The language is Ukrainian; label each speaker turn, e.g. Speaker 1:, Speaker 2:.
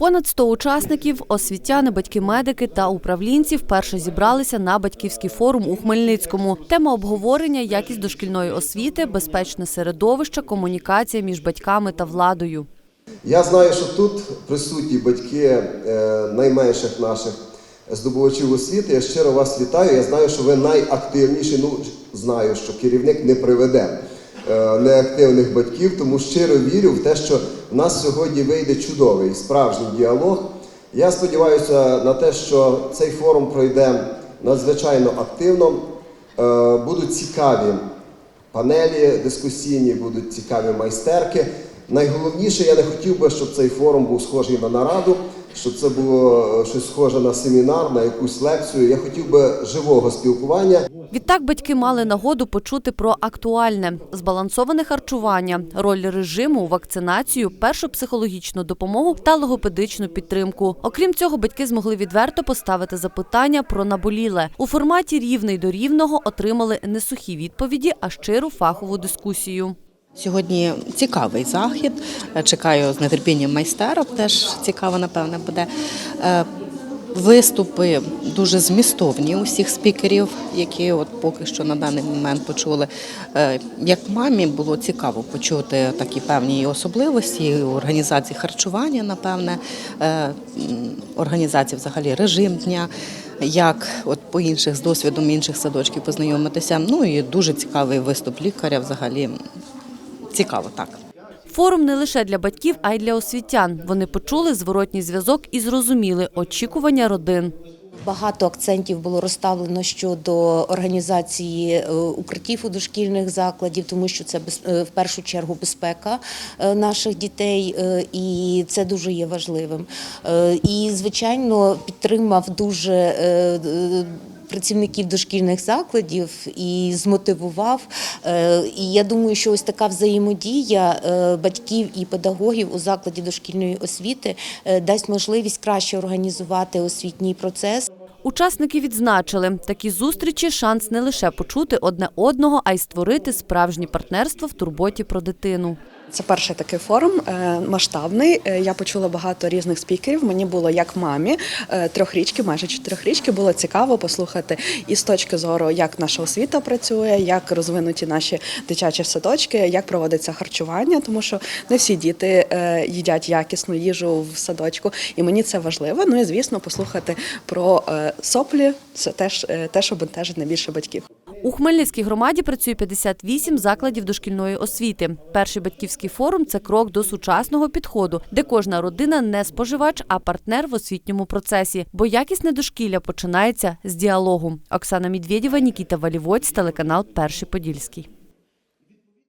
Speaker 1: Понад 100 учасників, освітяни, батьки-медики та управлінці вперше зібралися на батьківський форум у Хмельницькому. Тема обговорення якість дошкільної освіти, безпечне середовище, комунікація між батьками та владою.
Speaker 2: Я знаю, що тут присутні батьки е, найменших наших здобувачів освіти. Я щиро вас вітаю. Я знаю, що ви найактивніші. Ну, знаю, що керівник не приведе неактивних батьків, тому щиро вірю в те, що в нас сьогодні вийде чудовий справжній діалог. Я сподіваюся на те, що цей форум пройде надзвичайно активно. Е, Будуть цікаві панелі дискусійні, будуть цікаві майстерки. Найголовніше, я не хотів би, щоб цей форум був схожий на нараду, щоб це було е, щось схоже на семінар, на якусь лекцію. Я хотів би живого спілкування.
Speaker 1: Відтак батьки мали нагоду почути про актуальне збалансоване харчування, роль режиму, вакцинацію, першу психологічну допомогу та логопедичну підтримку. Окрім цього, батьки змогли відверто поставити запитання про наболіле. У форматі рівний до рівного отримали не сухі відповіді, а щиру фахову дискусію.
Speaker 3: Сьогодні цікавий захід. Чекаю з нетерпінням майстерок. Теж цікаво, напевне, буде. Е, Виступи дуже змістовні усіх спікерів, які от поки що на даний момент почули. Е, Як мамі було цікаво почути такі певні особливості організації харчування, напевне, е, організації взагалі режим дня. Як от по інших з досвідом інших садочків познайомитися. Ну і дуже цікавий виступ лікаря. Взагалі цікаво так.
Speaker 1: Форум не лише для батьків, а й для освітян. Вони почули зворотній зв'язок і зрозуміли очікування родин.
Speaker 4: Багато акцентів було розставлено щодо організації е, укриттів у дошкільних закладів, тому що це без- е, в першу чергу безпека е, наших дітей, і це дуже є важливим. І, звичайно, підтримав дуже. Працівників дошкільних закладів і змотивував. Е, І я думаю, що ось така взаємодія е, батьків і педагогів у закладі дошкільної освіти е, дасть можливість краще організувати освітній процес.
Speaker 1: Учасники відзначили, такі зустрічі шанс не лише почути одне одного, а й створити справжнє партнерство в турботі про дитину.
Speaker 5: Це перший такий форум е, масштабний. Е, Я почула багато різних спікерів. Мені було як мамі е, трьохрічки, майже чотирьохрічки. Було цікаво послухати і з точки зору, як наша освіта працює, як розвинуті наші дитячі садочки, як проводиться харчування, тому що не всі діти їдять якісну їжу в садочку, і мені це важливо. Ну і звісно, послухати про соплі. Це теж е, те, що бентежить найбільше батьків.
Speaker 1: У Хмельницькій громаді працює 58 закладів дошкільної освіти. Перший батьківський форум це крок до сучасного підходу, де кожна родина не споживач, а партнер в освітньому процесі. Бо якісне дошкілля починається з діалогу. Оксана Медведєва, Нікіта Валівоць, телеканал Перший Подільський.